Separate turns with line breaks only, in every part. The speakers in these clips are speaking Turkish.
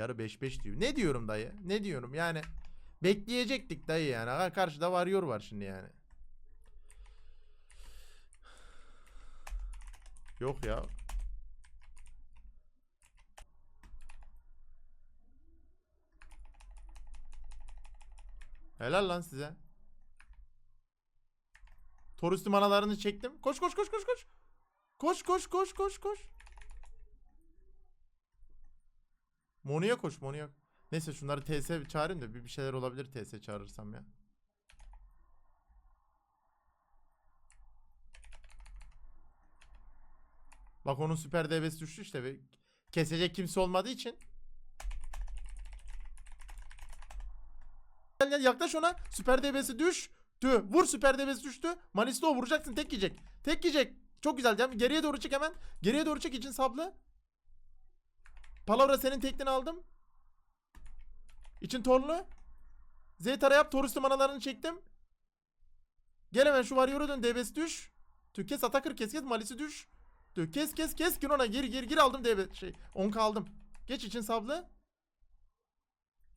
yarı 5-5 diyor. Ne diyorum dayı? Ne diyorum yani? Bekleyecektik dayı yani. Karşıda varıyor var şimdi yani. Yok ya. Helal lan size. Torüstü manalarını çektim. Koş koş koş koş koş. Koş koş koş koş koş. Monu'ya koş Monu'ya. Neyse şunları TS çağırayım da bir, bir şeyler olabilir TS çağırırsam ya. Bak onun süper DB'si düştü işte. Kesecek kimse olmadığı için. Gel gel yaklaş ona. Süper DB'si düş. Tü. Vur süper DB'si düştü. Malis'te o vuracaksın tek yiyecek. Tek yiyecek. Çok güzel. Geriye doğru çık hemen. Geriye doğru çık için sablı. Palavra senin teklini aldım. İçin torlu. Zeytara yap. Toruslu manalarını çektim. Gel hemen şu varyoru dön. DB'si düş. Tü kes atakır kes kes. Malis'i düş. Tü kes kes kes. Gir ona gir gir gir aldım DB şey. 10 kaldım. Geç için sablı.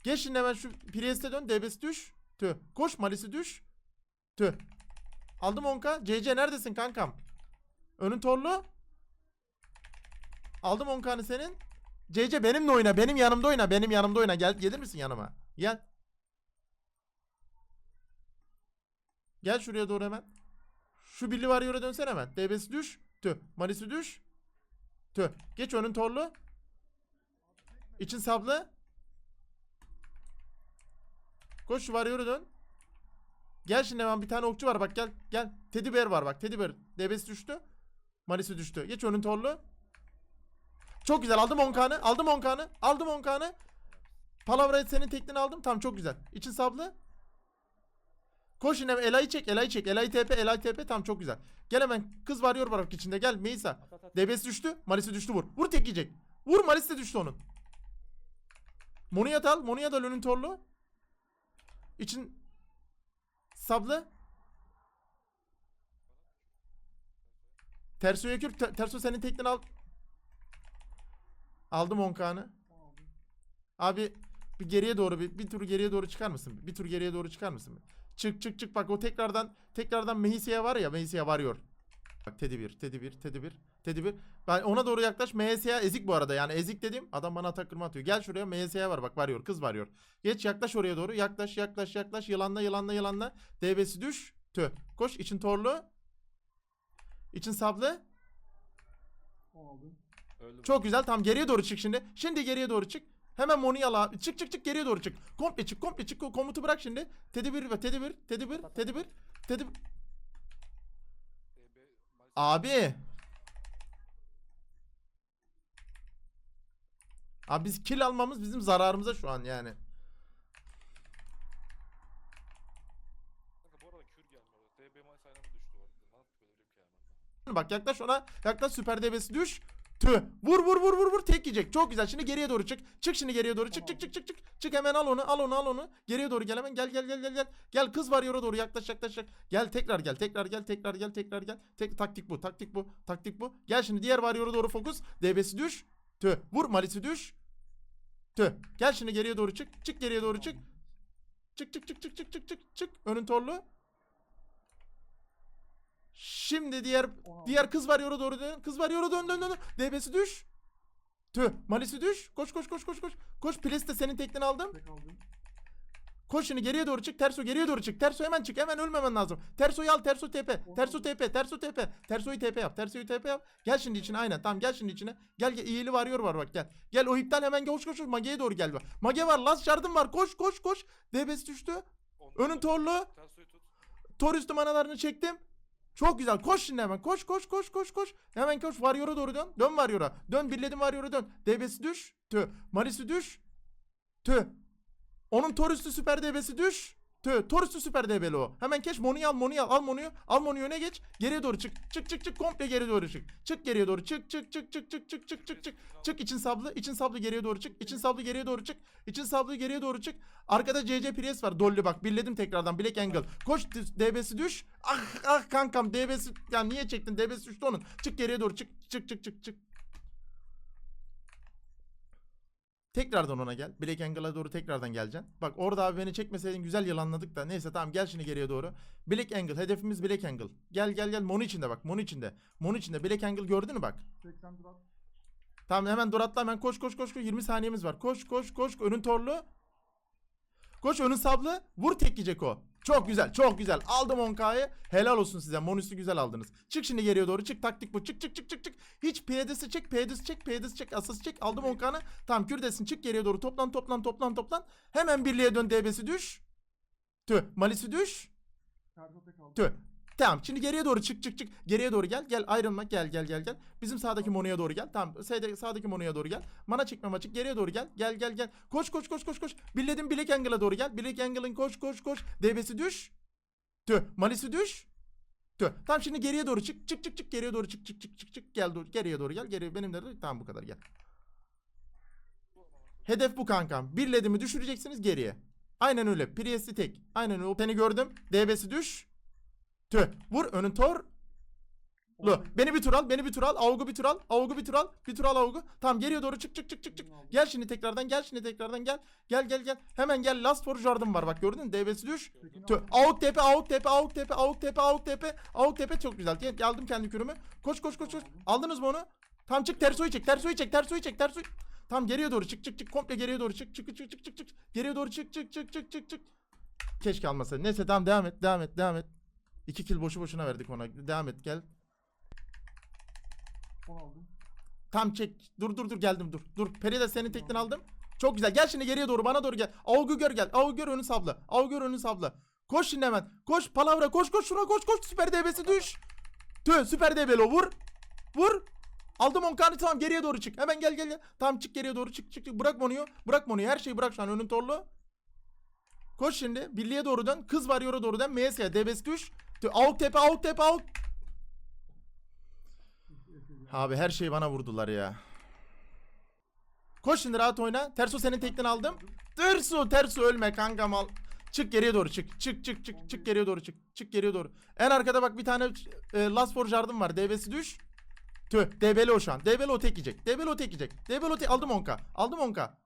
Geç şimdi hemen şu Priest'e dön. DB'si düş. Tü. Koş Malis'i düş. Tü. Aldım 10k. CC neredesin kankam? Önün torlu. Aldım 10k'nı senin. CC benimle oyna. Benim yanımda oyna. Benim yanımda oyna. Gel gelir misin yanıma? Gel. Gel şuraya doğru hemen. Şu Billy Warrior'a dönsen hemen. DB'si düş. Tü. Malisi düş. Tü. Geç önün torlu. İçin sablı. Koş şu Warrior'a dön. Gel şimdi hemen bir tane okçu var bak gel. Gel. Teddy Bear var bak. Teddy Bear. DB'si düştü. Malisi düştü. Geç önün torlu. Çok güzel aldım 10kanı. Aldım 10kanı. Aldım 10kanı. Palavra senin teklini aldım. Tamam çok güzel. İçin sablı. Koş yine Ela'yı çek. Ela'yı çek. Ela'yı TP. Ela'yı TP. Tamam çok güzel. Gel hemen. Kız varıyor var bak içinde. Gel Meysa. DB'si düştü. Malisi düştü vur. Vur tek yiyecek. Vur Malisi de düştü onun. Moniyat al. Moniyat al önün torlu. İçin sablı. Terso'ya kür. Ter- Terso senin teklini al. Aldım 10kanı.
Aldım.
Abi bir geriye doğru bir, bir tur geriye doğru çıkar mısın? Bir tur geriye doğru çıkar mısın? Çık çık çık bak o tekrardan tekrardan Mehisi'ye var ya Mehisi'ye varıyor. Bak Teddy 1, Teddy 1, Teddy 1, Teddy 1. Ben ona doğru yaklaş. MS'ye ezik bu arada yani ezik dedim. Adam bana atak kırma atıyor. Gel şuraya MS'ye var bak varıyor. Kız varıyor. Geç yaklaş oraya doğru. Yaklaş yaklaş yaklaş. Yılanla yılanla yılanla. DB'si düş. Tü. Koş için torlu. İçin sablı.
Aldım.
Çok güzel. Tam geriye doğru çık şimdi. Şimdi geriye doğru çık. Hemen Moni yala. Çık çık çık geriye doğru çık. Komple çık komple çık. Komutu bırak şimdi. Tedbir ve tedbir. Tedbir.
Tedbir. Tedbir.
Abi. Abi biz kill almamız bizim zararımıza şu an yani. Bak yaklaş ona. Yaklaş süper DB'si düş. Tü. Vur vur vur vur vur tek yiyecek. Çok güzel. Şimdi geriye doğru çık. Çık şimdi geriye doğru. Çık çık çık çık çık. Çık hemen al onu. Al onu al onu. Geriye doğru gel hemen. Gel gel gel gel gel. Gel kız var yora doğru yaklaş yaklaş. yaklaş. Gel tekrar gel. Tekrar gel. Tekrar gel. Tekrar gel. Tek taktik bu. Taktik bu. Taktik bu. Gel şimdi diğer var yora doğru fokus. DB'si düş. Tü. Vur malisi düş. Tü. Gel şimdi geriye doğru çık. Çık geriye doğru çık. Çık çık çık çık çık çık çık çık. Önün torlu. Şimdi diğer diğer kız var yora doğru dön. Kız var yora dön dön dön. dön. DB'si düş. Tüh. Malisi düş. Koş koş koş koş koş. Koş Ples de senin teklini aldım.
Tek aldım.
Koş şimdi geriye doğru çık. Terso geriye doğru çık. Terso hemen çık. Hemen ölmemen lazım. Terso'yu al. Terso TP. Terso TP. Terso TP. Terso'yu TP yap. Terso'yu TP yap. Gel şimdi içine aynen. Tamam gel şimdi içine. Gel gel. İyili varıyor var bak gel. Gel o iptal hemen koş koş koş. Mage'ye doğru gel. bak. Mage var. Last yardım var. Koş koş koş. DB'si düştü.
Ondan
Önün torlu.
Tersoyu tut.
Tor üstü manalarını çektim. Çok güzel. Koş şimdi hemen. Koş koş koş koş koş. Hemen koş. Varyor'a doğru dön. Dön Varyor'a. Dön birledim Varyor'a dön. DB'si düş. Tü. Marisi düş. Tü. Onun Tor üstü süper DB'si düş. Tö, Torus'u süper DB'li o. Hemen keş Monu'yu al Monu'yu al. Al Monu'yu. Al Monu'yu öne geç. Geriye doğru çık. Çık çık çık. Komple geriye doğru çık. Çık geriye doğru çık. Çık çık çık çık çık çık çık çık. Çık için sablı. için sablı geriye doğru çık. için sablı geriye doğru çık. için sablı geriye doğru çık. Arkada CC Pires var. Dolly bak. Birledim tekrardan. Black Angle. Koş DB'si düş. Ah ah kankam DB'si. Ya niye çektin? DB'si düştü onun. Çık geriye doğru çık. Çık çık çık çık. Tekrardan ona gel. Black Angle'a doğru tekrardan geleceksin. Bak orada abi beni çekmeseydin güzel yılanladık da. Neyse tamam gel şimdi geriye doğru. Black Angle. Hedefimiz Black Angle. Gel gel gel. Mon içinde bak. Mon içinde. Mon içinde. Black Angle gördün mü bak.
80 durat.
Tamam hemen dur atla hemen koş koş koş koş 20 saniyemiz var. Koş koş koş önün torlu. Koş önün sablı. Vur tek yiyecek o. Çok güzel çok güzel. Aldım 10K'yı. Helal olsun size. Monüsü güzel aldınız. Çık şimdi geriye doğru. Çık taktik bu. Çık çık çık çık çık. Hiç PD'si çek. PD'si çek. PD'si çek. Asası çek. Aldım 10K'nı. Tamam kürdesin. Çık geriye doğru. Toplan toplan toplan toplan. Hemen birliğe dön. DB'si düş. Tüh. Malisi düş. Tüh. Tamam şimdi geriye doğru çık çık çık. Geriye doğru gel. Gel ayrılma. Gel gel gel gel. Bizim sağdaki monoya doğru gel. Tamam sağdaki, sağdaki monoya doğru gel. Mana çekme maçık. Geriye doğru gel. Gel gel gel. Koş koş koş koş koş. Birledim Black Angle'a doğru gel. Black Angle'ın koş koş koş. DB'si düş. Tüh. Malisi düş. Tüh. Tamam şimdi geriye doğru çık. Çık çık çık. Geriye doğru çık çık çık çık çık. Gel doğru. Geriye doğru gel. Geriye benim de tamam bu kadar gel. Hedef bu kankam. Birledimi düşüreceksiniz geriye. Aynen öyle. Priest'i tek. Aynen öyle. Seni gördüm. DB'si düş. Tüh. Vur önün tor. Lu. Beni bir tur al. Beni bir tur al. Avgu bir tur al. Avgu bir tur al. Bir tur al Avgu. Tamam geriye doğru çık çık çık çık çık. Gel şimdi tekrardan gel şimdi tekrardan gel. Gel gel gel. Hemen gel. Last for Jordan var bak gördün mü? DB'si düş. Tüh.
aldım.
Avuk tepe, avuk tepe, avuk tepe, avuk tepe, avuk tepe, avuk tepe çok güzel. Gel, geldim kendi kürümü. Koş koş koş koş. Aldınız mı onu? Tam çık tersoyu çek, tersoyu çek, tersoyu çek, tersoyu. Tam geriye doğru çık çık çık komple geriye doğru çık çık çık çık çık çık. Geriye doğru çık çık çık çık çık çık. Keşke almasaydı. Neyse tamam devam et, devam et, devam et. İki kill boşu boşuna verdik ona. Devam et gel.
10 aldım.
Tam çek. Dur dur dur geldim dur. Dur. Peri de senin tekten aldım. Çok güzel. Gel şimdi geriye doğru bana doğru gel. Avgu gör gel. Avgu gör önü sabla. Avgu gör önü sabla. Koş şimdi hemen. Koş palavra koş koş şuna koş koş. Süper DB'si düş. Tüh süper DB'li vur. Vur. Aldım 10 kanı tamam geriye doğru çık. Hemen gel gel gel. Tamam çık geriye doğru çık çık çık. Bırak Monu'yu. Bırak Monu'yu. Her şeyi bırak şu an önün torlu. Koş şimdi. Birliğe doğru dön. Kız var yora doğru dön. MS'ye DB'si düş. Avuk tepe avuk tepe avuk. Abi her şeyi bana vurdular ya. Koş şimdi rahat oyna. Terso senin tekten aldım. Terso Terso ölme kanka mal. Çık geriye doğru çık. Çık çık çık çık geriye doğru çık. Çık geriye doğru. En arkada bak bir tane e, Last for Jardim var. DB'si düş. Tüh. DB'li o şu an. DB'li o tek yiyecek. DB'li o tek yiyecek. DB'li o tek. Aldım 10k. Aldım 10k.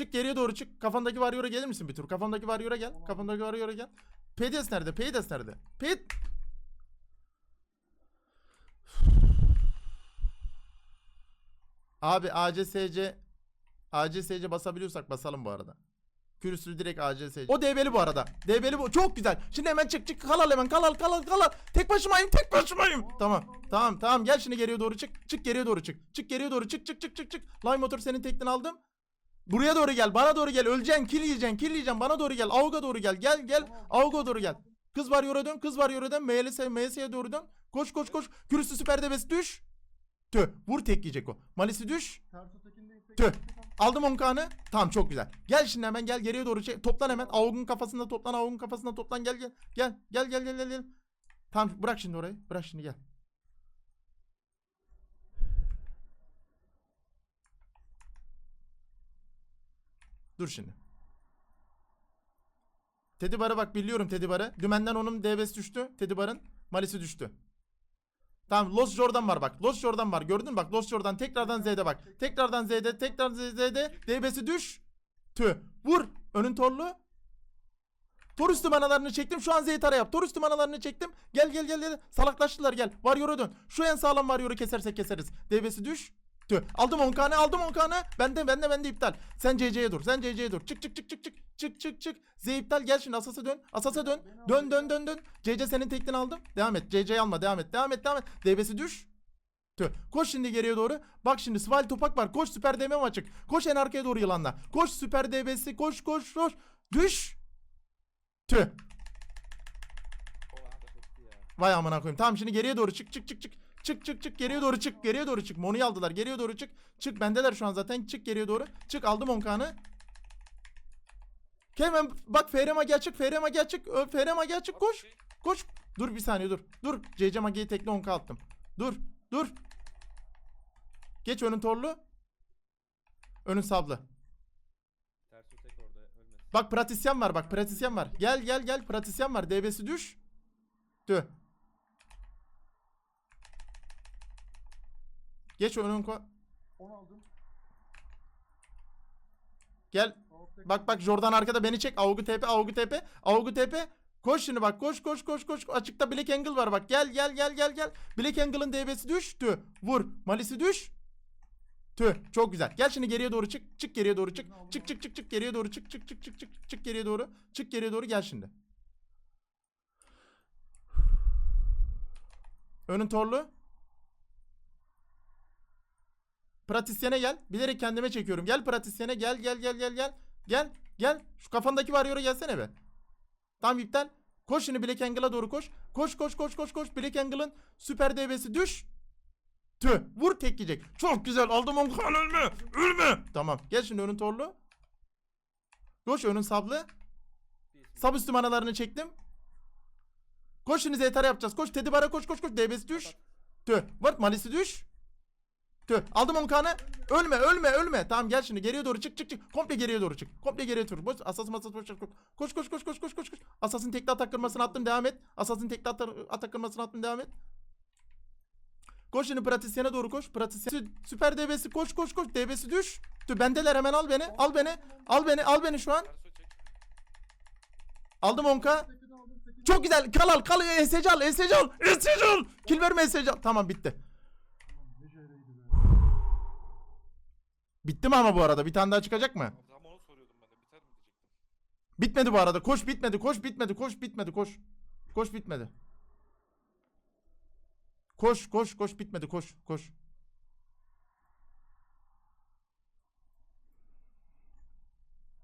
Çık geriye doğru çık. Kafandaki Warrior'a gelir misin bir tur? Kafandaki Warrior'a gel. Kafandaki Warrior'a gel. Peds nerede? Peds nerede? Ped Abi ACSC ACSC basabiliyorsak basalım bu arada. Kürüsü direkt ACSC. O DB'li bu arada. DB'li bu. Çok güzel. Şimdi hemen çık çık kalal hemen kalal kalal kalal. Tek başımayım tek başımayım. Tamam. Tamam tamam gel şimdi geriye doğru çık. Çık geriye doğru çık. Çık geriye doğru çık çık çık çık çık. Line motor senin tekten aldım. Buraya doğru gel. Bana doğru gel. Öleceksin. Kill yiyeceksin. Kill yiyeceksin. Bana doğru gel. Avga doğru gel. Gel gel. Avga doğru gel. Kız var yora dön. Kız var yora dön. MLS, MS'ye doğru dön. Koş koş koş. Kürüstü süper debesi düş. Tüh. Vur tek yiyecek o. Malisi düş.
Aldım.
Aldım 10 kanı. Tamam çok güzel. Gel şimdi hemen gel geriye doğru çek. Toplan hemen. Avgun kafasında toplan. Avgun kafasında toplan. Gel gel. Gel. Gel gel gel gel. gel. Tamam bırak şimdi orayı. Bırak şimdi gel. Dur şimdi. Teddy Bar'ı bak biliyorum Teddy Bar'ı. Dümenden onun DB'si düştü. Teddy Bar'ın Malisi düştü. Tamam Los Jordan var bak. Los Jordan var. Gördün mü bak Los Jordan tekrardan Z'de bak. Tekrardan Z'de, tekrardan Z'de. DB'si düş. Tüh. Vur. Önün torlu. Tor üstü manalarını çektim. Şu an Zeytara yap. Tor üstü manalarını çektim. Gel gel gel gel. Salaklaştılar gel. Varyor'a dön. Şu en sağlam Varyor'u kesersek keseriz. DB'si düş. Tüh. Aldım 10 kanı aldım 10 kanı. Bende bende bende iptal. Sen CC'ye dur. Sen CC'ye dur. Çık çık çık çık çık. Çık çık çık. Z iptal gel şimdi Asas'a dön. Asas'a dön. Dön dön dön dön. CC senin tekten aldım. Devam et. CC'yi alma. Devam et. Devam et. Devam et. DB'si düş. Tüh. Koş şimdi geriye doğru. Bak şimdi Sval topak var. Koş süper DM açık. Koş en arkaya doğru yılanla. Koş süper DB'si. Koş koş koş. Düş. Tüh. Vay amına koyayım. Tamam şimdi geriye doğru çık çık çık çık. Çık çık çık geriye doğru çık. Geriye doğru çık. Monu'yu aldılar. Geriye doğru çık. Çık bendeler şu an zaten. Çık geriye doğru. Çık aldım 10 kanı. Hemen bak FR Magi çık. FR Magi çık. Ö, FR Magi çık. Koş. Koş. Dur bir saniye dur. Dur. CC Magi'yi tekli 10k attım. Dur. Dur. Geç önün torlu. Önün sablı. Bak pratisyen var bak pratisyen var. Gel gel gel pratisyen var. DB'si düş. Tüh. Geç önün ko...
10 aldım.
Gel. Bak bak Jordan arkada beni çek. Augu TP, Augu TP, Augu TP. Koş şimdi bak koş koş koş koş. Açıkta Black Angle var bak. Gel gel gel gel gel. Black Angle'ın DB'si düştü. Vur. Malisi düş. Tüh. Çok güzel. Gel şimdi geriye doğru çık. Çık geriye doğru çık. Çık çık çık çık geriye doğru çık. Çık çık çık çık. Çık geriye doğru. Çık geriye doğru gel şimdi. Önün torlu. Pratisyene gel. Bilerek kendime çekiyorum. Gel pratisyene gel gel gel gel gel. Gel gel. Şu kafandaki varyoru gelsene be. Tam iptal. Koş şimdi Black Angle'a doğru koş. Koş koş koş koş koş. Black Angle'ın süper DB'si düş. Tüh. Vur tek yiyecek. Çok güzel. Aldım onu. Kan ölme. Ölme. Tamam. Gel şimdi önün torlu. Koş önün sablı. Sab üstü manalarını çektim. Koş şimdi Zeytar yapacağız. Koş Teddy Bar'a koş koş koş. DB'si düş. Tüh. Vur Malisi düş. Tüh. Aldım on kanı. Ölme ölme ölme. Tamam gel şimdi geriye doğru çık çık çık. Komple geriye doğru çık. Komple geriye tur. Boş asasım asas boş koş. Koş koş koş koş koş koş. Asasın tekli atak kırmasını attım devam et. Asasın tekli atak, kırmasını attım devam et. Koş şimdi pratisyene doğru koş. Pratisyen Sü- süper DB'si koş koş koş. DB'si düş. Tüh bendeler hemen al beni. Al beni. Al beni. Al beni şu an. Aldım 10k.
tekini aldım, tekini
Çok güzel. Kal al. Kal. ESC al. ESC al. ESC al. Kill verme al. Tamam bitti.
Ulan Ne şeyleydi be.
Bitti mi ama bu arada? Bir tane daha çıkacak mı?
Tam onu soruyordum ben de. Biter mi diyecektim.
Bitmedi bu arada. Koş bitmedi. Koş bitmedi. Koş bitmedi. Koş. Koş bitmedi. Koş koş koş bitmedi. Koş koş.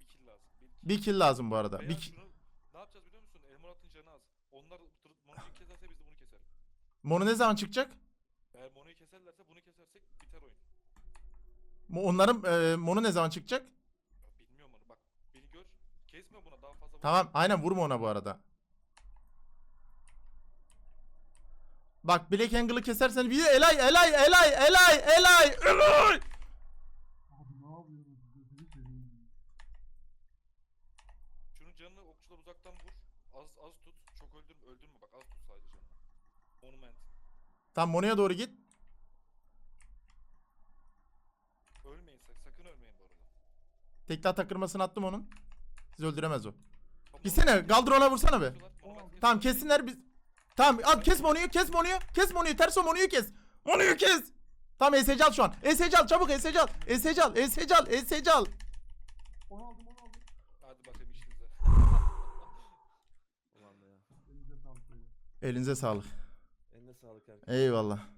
Bir kill lazım. Bir kill.
Bir kill lazım bu arada. Bir ki-
şunu ne yapacağız biliyor musun? Elmurat'ın canı az. Onlar Mono'yu keserse biz de bunu keselim.
Mono ne zaman çıkacak?
Eğer Mono'yu keserlerse bunu kesersek biter oyun.
Onların e, Mono ne zaman çıkacak?
Bilmiyorum onu. Bak beni gör. Kesme buna daha fazla.
Tamam. Aynen vurma ona bu arada. Bak Black Angle'ı kesersen bir de Elay Elay Elay Elay Elay Elay
Abi ne yapıyorsunuz? Gözünü seveyim.
Şunun canını okçular uzaktan vur. Az az tut. Çok öldürme. Öldürme bak az tut sadece canını. Monument.
Tamam Mono'ya doğru git. Tekli atak kırmasını attım onun. Siz öldüremez o. Gitsene Galdron'a vursana be. Tamam kessinler biz. Tamam al kes Monu'yu kes Monu'yu. Kes Monu'yu terso Monu'yu kes. Monu'yu kes. Tamam ESC al şu an. ESC al çabuk ESC al. ESC al ESC al ESC al.
Onu aldım onu aldım.
Hadi bakayım işinize.
Ulan ya.
Elinize sağlık.
Elinize sağlık.
Eline sağlık herkes.
Eyvallah.